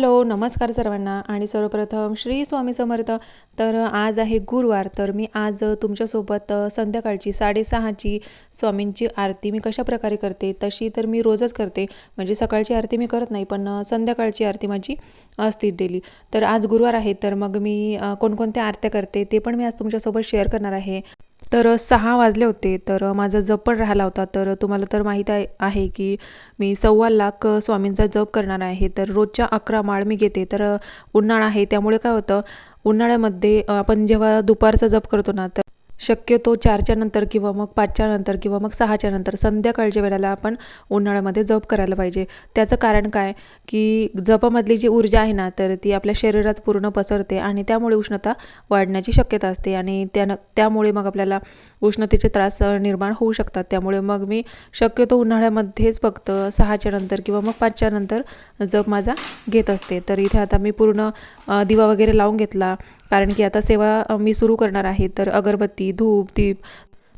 Hello नमस्कार सर्वांना आणि सर्वप्रथम श्री स्वामी समर्थ. तर आज आहे गुरुवार तर मी आज तुमच्यासोबत संध्याकाळची साडेसहाची स्वामींची आरती मी कशा प्रकारे करते तशी तर मी रोजच करते. म्हणजे सकाळची आरती मी करत नाही पण संध्याकाळची आरती माझी असते डेली. तर आज गुरुवार आहे तर मग मी कोणकोणत्या आरत्या करते ते पण मी आज तुमच्यासोबत शेअर करणार आहे. तर सहा वाजले होते. तर माझा जप पण राहिला होता. तर तुम्हाला तर माहीत आहे की मी सव्वा लाख स्वामींचा जप करणार आहे. तर रोजच्या अकरा माळ मी घेते. तर उन्हाळा आहे. त्यामुळे काय होतं उन्हाळ्यामध्ये आपण जेव्हा दुपारचा जप करतो ना तर शक्यतो चारच्या नंतर किंवा मग पाचच्या नंतर किंवा मग सहाच्या नंतर संध्याकाळच्या वेळेला आपण उन्हाळ्यामध्ये जप करायला पाहिजे. त्याचं कारण काय? की जपामधली जी ऊर्जा आहे ना तर ती आपल्या शरीरात पूर्ण पसरते आणि त्यामुळे उष्णता वाढण्याची शक्यता असते आणि त्यानं त्यामुळे मग आपल्याला उष्णतेचे त्रास निर्माण होऊ शकतात. त्यामुळे मग मी शक्यतो उन्हाळ्यामध्येच फक्त सहाच्या नंतर किंवा मग पाचच्या नंतर जप माझा घेत असते. तर इथे आता मी पूर्ण दिवा वगैरे लावून घेतला. कारण की आता सेवा मी सुरू करणार आहे. तर अगरबत्ती धूप दीप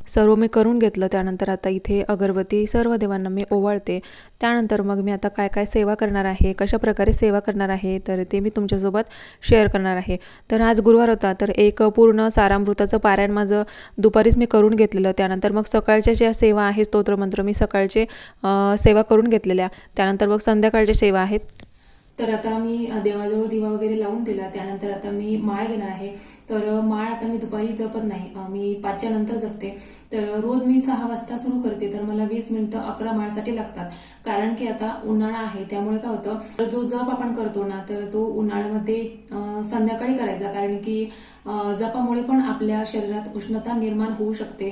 सर्व मी करून घेतलं. त्यानंतर आता इथे अगरबत्ती सर्व देवांना मी ओवाळते. त्यानंतर मग मी आता काय काय सेवा करणार आहे कशा प्रकारे सेवा करणार आहे तर ते मी तुमच्यासोबत शेअर करणार आहे. तर आज गुरुवार होता तर एक पूर्ण सारामृताचं पारायण माझं दुपारीच मी करून घेतलेलं. त्यानंतर मग सकाळच्या ज्या सेवा आहे स्तोत्रमंत्र मी सकाळचे सेवा करून घेतलेल्या. त्यानंतर मग संध्याकाळच्या सेवा आहेत. तर आता मी देवाजवळ दिवा वगैरे लावून दिला. त्यानंतर आता मी माळ घेणार आहे. तर माळ आता मी दुपारी जपत नाही. मी पाचच्या नंतर जपते. तर रोज मी सहा वाजता सुरू करते. तर मला वीस मिनिटं अकरा माळसाठी लागतात. कारण की आता उन्हाळा आहे. त्यामुळे काय होतं तर जो जप आपण करतो ना तर तो उन्हाळ्यामध्ये संध्याकाळी करायचा. कारण की जपामुळे पण आपल्या शरीरात उष्णता निर्माण होऊ शकते.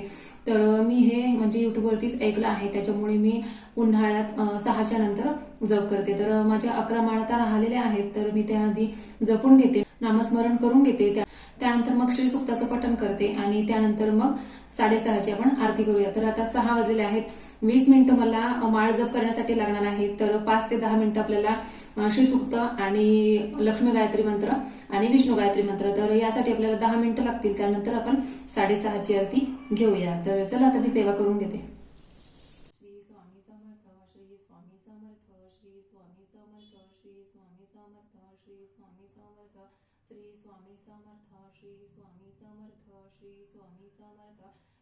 तर मी हे म्हणजे युट्यूबवरतीच ऐकलं आहे. त्याच्यामुळे मी उन्हाळ्यात सहाच्या नंतर जप करते. तर माझ्या अकरा माळ आता राहिलेल्या आहेत. तर मी त्याआधी जपून घेते. नामस्मरण करून घेते. त्या त्यानंतर मग श्री सुक्ताचं पठण करते आणि त्यानंतर मग साडेसहाची आपण आरती करूया. तर आता सहा वाजलेले आहेत. वीस मिनिटं मला माळ जप करण्यासाठी लागणार आहे. तर पाच ते दहा मिनिटं आपल्याला अ, श्रीसुक्त आणि लक्ष्मी गायत्री मंत्र आणि विष्णू गायत्री मंत्र. तर यासाठी आपल्याला दहा मिनिटं लागतील. त्यानंतर आपण साडेसहाची आरती घेऊया. तर चला आता मी सेवा करून घेते.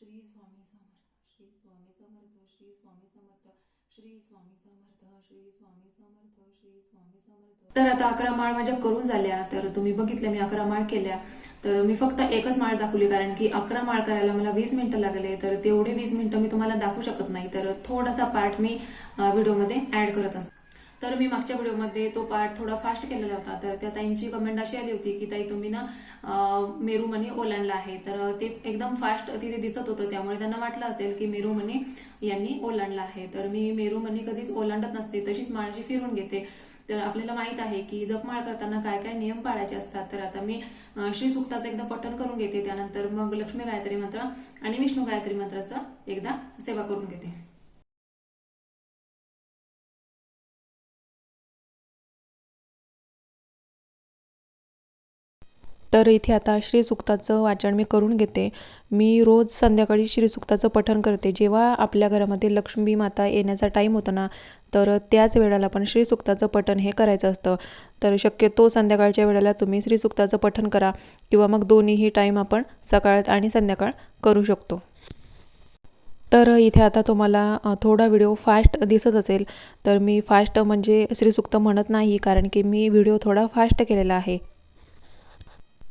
श्री स्वामी समर्थ श्री स्वामी समर्थ श्री स्वामी समर्थ श्री स्वामी समर्थ श्री स्वामी समर्थ श्री स्वामी समर्थ तर आता अकरा माळ माझ्या करून झाल्या. तर तुम्ही बघितल्या मी अकरा माळ केल्या. तर मी फक्त एकच माळ दाखवली कारण की अकरा माळ करायला मला वीस मिनिटं लागले. तर तेवढे वीस मिनिटं मी तुम्हाला दाखवू शकत नाही. तर थोडासा पार्ट मी व्हिडिओमध्ये ऍड करत असते. तर मी मागच्या व्हिडिओमध्ये तो पार्ट थोडा फास्ट केलेला होता. तर त्या ताईंची कमेंट अशी आली होती की ताई तुम्ही ना अं, मेरू मनी ओलांडला आहे. तर ते एकदम फास्ट तिथे दिसत होतं. त्यामुळे त्यांना वाटलं असेल की मेरू मनी यांनी ओलांडला आहे. तर मी मेरू मनी कधीच ओलांडत नसते तशीच माळाची फिरून घेते. तर आपल्याला माहीत आहे की जपमाळ करताना काय काय नियम पाळायचे असतात. तर आता मी श्री सुक्ताचं एकदा पठण करून घेते. त्यानंतर मग लक्ष्मी गायत्री मंत्र आणि विष्णू गायत्री मंत्राचा एकदा सेवा करून घेते. तर इथे आता श्रीसुक्ताचं वाचन मी करून घेते. मी रोज संध्याकाळी श्रीसुक्ताचं पठण करते. जेव्हा आपल्या घरामध्ये लक्ष्मी माता येण्याचा टाईम होतो ना तर त्याच वेळेला पण श्रीसुक्ताचं पठण हे करायचं असतं. तर शक्यतो संध्याकाळच्या वेळेला तुम्ही श्रीसुक्ताचं पठण करा किंवा मग दोन्हीही टाईम आपण सकाळ आणि संध्याकाळ करू शकतो. तर इथे आता तुम्हाला थोडा व्हिडिओ फास्ट दिसत असेल. तर मी फास्ट म्हणजे श्रीसुक्त म्हणत नाही कारण की मी व्हिडिओ थोडा फास्ट केलेला आहे.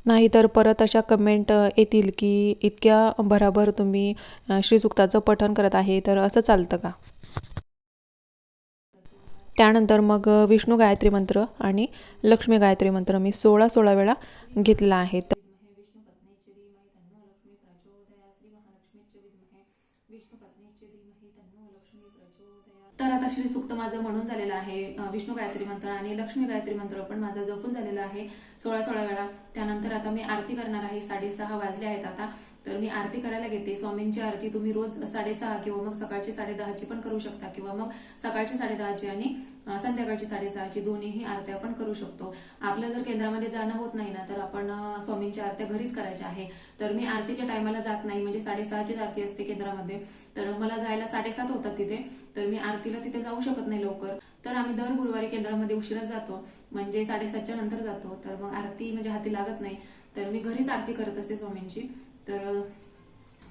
नाहीतर परत अशा कमेंट येतील की इतक्या भराभर तुम्ही श्रीसुक्ताचं पठण करत आहे तर असं चालतं का? त्यानंतर मग विष्णू गायत्री मंत्र आणि लक्ष्मी गायत्री मंत्र मी सोळा सोळा वेळा घेतला आहे. आता श्री सुक्त माझं म्हणून झालेलं आहे विष्णू गायत्री मंत्र आणि लक्ष्मी गायत्री मंत्र पण माझं जपून झालेलं आहे. सोळा सोळा वेळा. त्यानंतर आता मी आरती करणार आहे साडेसहा वाजले आहेत आता. तर मी आरती करायला घेते. स्वामींची आरती तुम्ही रोज साडेसहा किंवा मग सकाळची साडेदहाची पण करू शकता किंवा मग सकाळची साडेदहाची आणि संध्याकाळची साडेसहाची दोन्हीही आरत्या आपण करू शकतो. आपलं जर केंद्रामध्ये जाणं होत नाही ना तर आपण स्वामींच्या आरत्या घरीच करायच्या आहे. तर मी आरतीच्या टायमाला जात नाही म्हणजे साडेसहाचीच आरती असते केंद्रामध्ये. तर मला जायला साडेसात होतात तिथे. तर मी आरतीला तिथे जाऊ शकत नाही लवकर. तर आम्ही दर गुरुवारी केंद्रामध्ये उशिरा जातो. म्हणजे साडेसातच्या नंतर जातो. तर मग आरती म्हणजे हाती लागत नाही. तर मी घरीच आरती करत असते स्वामींची. तर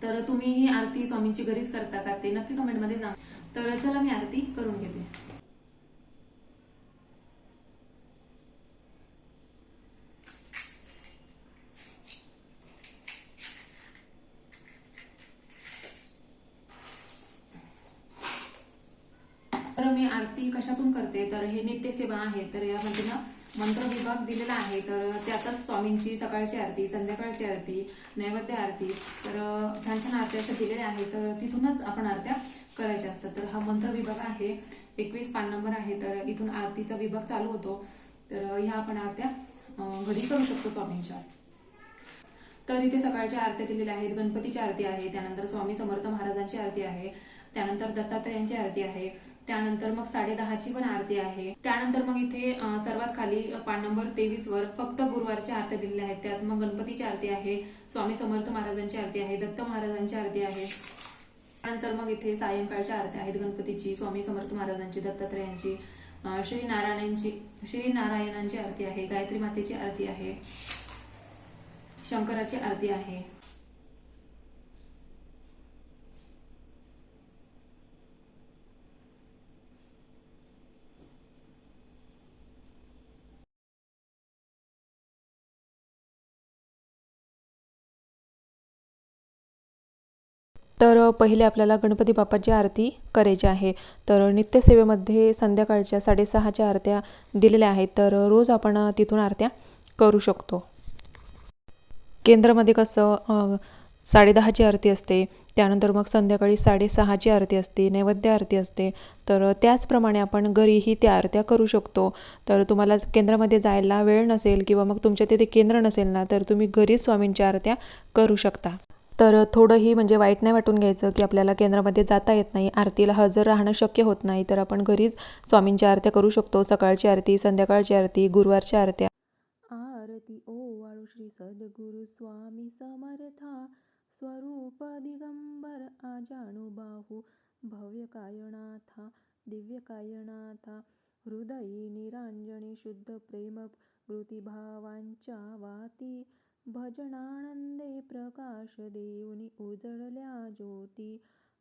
तर तुम्ही ही आरती स्वामींची घरीच करता का ते नक्की कमेंटमध्ये सांग. तर चला मी आरती करून घेते तर मी आरती कशातून करते तर हे नित्यसेवा आहे. तर यामध्ये ना मंत्र विभाग दिलेला आहे. तर त्यातच स्वामींची सकाळची आरती संध्याकाळची आरती नैवेद्य आरती तर छान छान आरत्या अशा दिलेल्या आहेत. तर तिथूनच आपण आरत्या करायच्या असतात. तर हा मंत्र विभाग आहे. एकवीस पान नंबर आहे. तर इथून आरतीचा विभाग चालू होतो. तर ह्या आपण आरत्या घरी करू शकतो स्वामींच्या. तर इथे सकाळच्या आरत्या दिलेल्या आहेत. गणपतीची आरती आहे. त्यानंतर स्वामी समर्थ महाराजांची आरती आहे. त्यानंतर दत्तात्रयांची आरती आहे. त्यानंतर मग साडेदहाची पण आरती आहे. त्यानंतर मग इथे सर्वात खाली पान नंबर तेवीस वर फक्त गुरुवारच्या आरत्या दिलेल्या आहेत. त्यात मग गणपतीची आरती आहे स्वामी समर्थ महाराजांची आरती आहे दत्त महाराजांची आरती आहे. त्यानंतर मग इथे सायंकाळच्या आरत्या आहेत गणपतीची स्वामी समर्थ महाराजांची दत्तात्रयांची श्री नारायणांची श्री नारायणांची आरती आहे गायत्री मातेची आरती आहे शंकराची आरती आहे. तर पहिले आपल्याला गणपती बाप्पाची आरती करायची आहे. तर नित्यसेवेमध्ये संध्याकाळच्या साडेसहाच्या आरत्या दिलेल्या आहेत. तर रोज आपण तिथून आरत्या करू शकतो. केंद्रामध्ये कसं साडेदहाची आरती असते. त्यानंतर मग संध्याकाळी साडेसहाची आरती असते नैवेद्य आरती असते. तर त्याचप्रमाणे आपण घरीही त्या आरत्या करू शकतो. तर तुम्हाला केंद्रामध्ये जायला वेळ नसेल किंवा मग तुमच्या तिथे केंद्र नसेल ना तर तुम्ही घरीच स्वामींच्या आरत्या करू शकता. तर थोडंही म्हणजे वाईट नाही वाटून घ्यायचं की आपल्याला केंद्रामध्ये जाता येत नाही आरतीला हजर राहणं शक्य होत नाही. तर आपण घरीच स्वामींच्या आरत्या करू शकतो. सकाळची आरती संध्याकाळची आरती गुरुवारच्या आरत्या. आरती ओ वाळू श्री सद्गुरु स्वामी समर्था स्वरूप दिगंबर आजानुबाहू भव्य कायनाथा दिव्य कायनाथा हृदयी निरांजनी शुद्ध प्रेम वृत्तिभावांच्या वाती भजनानंदे प्रकाश देऊनी उजळल्या ज्योती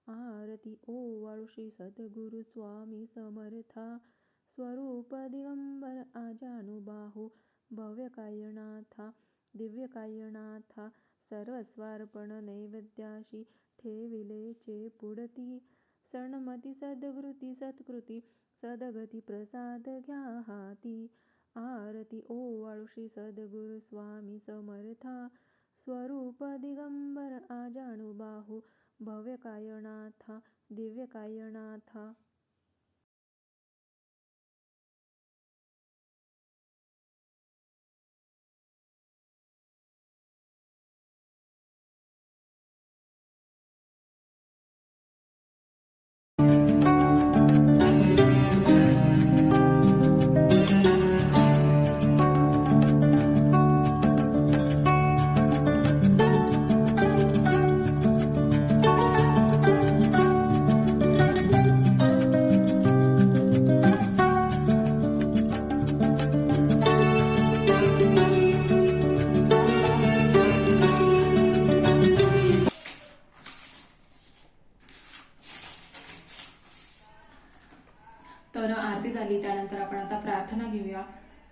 आरती ओवाळुषी वाळू सद्गुरु स्वामी समर्था। स्वरूप दिगंबर आजानुबाहू भव्य कायनाथा दिव्य कायनाथा सर्वस्वार्पण नैवेद्याशी ठेविलेचे पुडती सणमती सद्गृती सत्कृती सदगती प्रसाद घ्या हाती। आरति ओ वाुषि सद्गुरु स्वामी समर्था। स्वरूप दिगम्बर आजानु बाहु। भव्यकायनाथा दिव्यकायनाथा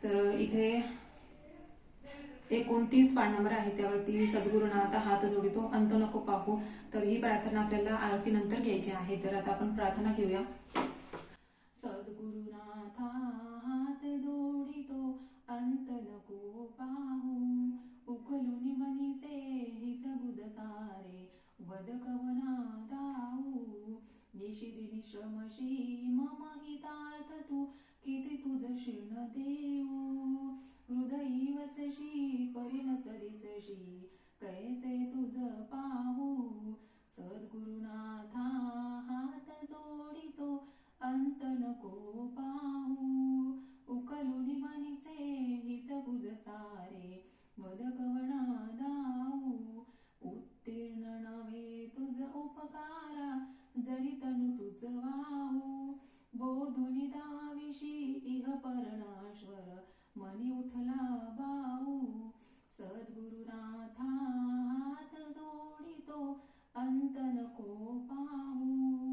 तर इथे एकोणतीस पान नंबर आहे त्यावरती सद्गुरुनाथ हात जोडितो. अंत नको पाहू. तर ही प्रार्थना आपल्याला आरती नंतर घ्यायची आहे. तर आता आपण प्रार्थना घेऊया. सद्गुरुनाथा दिसशी कैसे तुझ पाहू? सद्गुरुनाथा हात जोडितो अंत नको पाहू. उकलुनी मनीचे हित बुध सारे वद कवणा दाऊ उत्तीर्ण नव्हे तुझ उपकारा जरी तनु तुझ वाहू. बोधुनी दाविशी इह परणाश्वर मनी उठला बाऊ सद्गुरुनाथा हात जोडितो अंत नको पाहू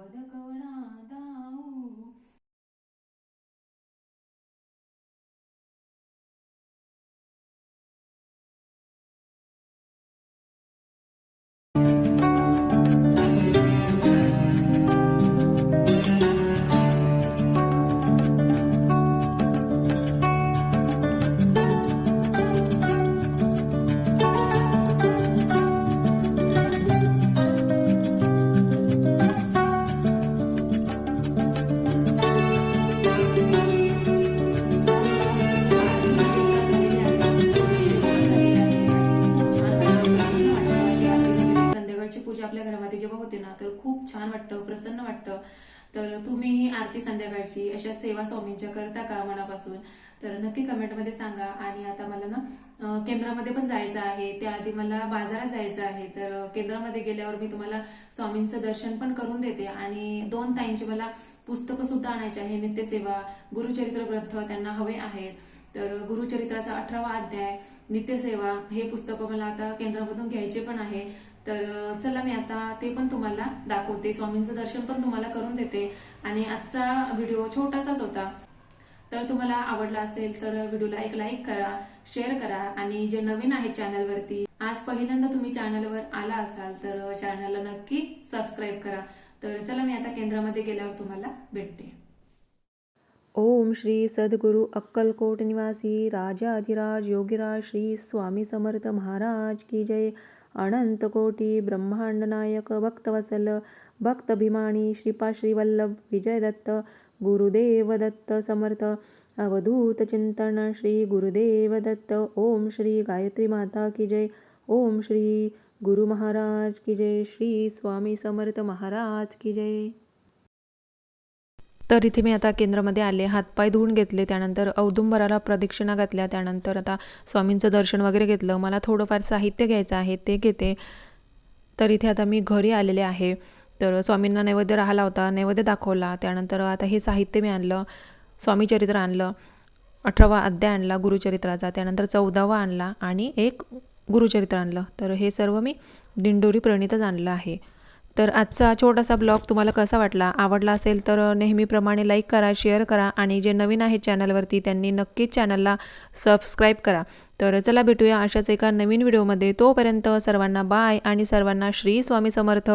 वद कवणा दाऊ तर नक्की कमेंटमध्ये सांगा. आणि आता मला ना केंद्रामध्ये पण जायचं आहे. त्याआधी मला बाजारात जायचं आहे. तर केंद्रामध्ये गेल्यावर मी तुम्हाला स्वामींचं दर्शन पण करून देते. आणि दोन ताईंची मला पुस्तकं सुद्धा आणायची आहे. नित्यसेवा गुरुचरित्र ग्रंथ त्यांना हवे आहेत. तर गुरुचरित्राचा अठरावा अध्याय नित्यसेवा हे पुस्तकं मला आता केंद्रामधून घ्यायचे पण आहे. तर चला मी आता ते पण तुम्हाला दाखवते. स्वामींचं दर्शन पण तुम्हाला करून देते. आणि आजचा व्हिडिओ छोटासाच होता. तर तुम्हाला आवडला असेल तर व्हिडिओला एक लाईक करा शेअर करा आणि जे नवीन आहे चॅनलवरती आज पहिल्यांदा तुम्ही चॅनलवर आला असाल तर चॅनलला नक्की सबस्क्राईब करा. तर चला मी आता केंद्रामध्ये गेल्यावर तुम्हाला भेटते. ओम श्री सद्गुरु अक्कलकोट निवासी राजा अधिराज योगीराज श्री स्वामी समर्थ महाराज की जय. अनंत कोटी ब्रह्मांड नायक भक्तवसल भक्त अभिमानी श्रीपा श्रीवल्लभ विजय दत्त गुरुदेव दत्त समर्थ। अवधूत चिंतन श्री गुरुदेव दत्त ओम श्री गायत्री माता की जय। ओम श्री गुरु महाराज की जय। श्री स्वामी समर्थ महाराज की जय। तर इथे मी आता केंद्रामध्ये आले हातपाय धुवून घेतले त्यानंतर औदुंबराला प्रदक्षिणा घातल्या त्यानंतर आता स्वामींचं दर्शन वगैरे घेतलं. मला थोडंफार साहित्य घ्यायचं आहे ते घेते. तर इथे आता मी घरी आलेले आहे. तर स्वामींना नैवेद्य राहिला होता नैवेद्य दाखवला. त्यानंतर आता हे साहित्य मी आणलं स्वामीचरित्र आणलं अठरावा अध्याय आणला गुरुचरित्राचा त्यानंतर चौदावा आणला आणि एक गुरुचरित्र आणलं. तर हे सर्व मी दिंडोरी प्रणितच आणलं आहे. तर आजचा छोटासा ब्लॉग तुम्हाला कसा वाटला आवडला असेल तर नेहमीप्रमाणे लाईक करा शेअर करा आणि जे नवीन आहेत चॅनलवरती त्यांनी नक्कीच चॅनलला सबस्क्राईब करा. तर चला भेटूया अशाच एका नवीन व्हिडिओमध्ये. तोपर्यंत सर्वांना बाय आणि सर्वांना श्री स्वामी समर्थ.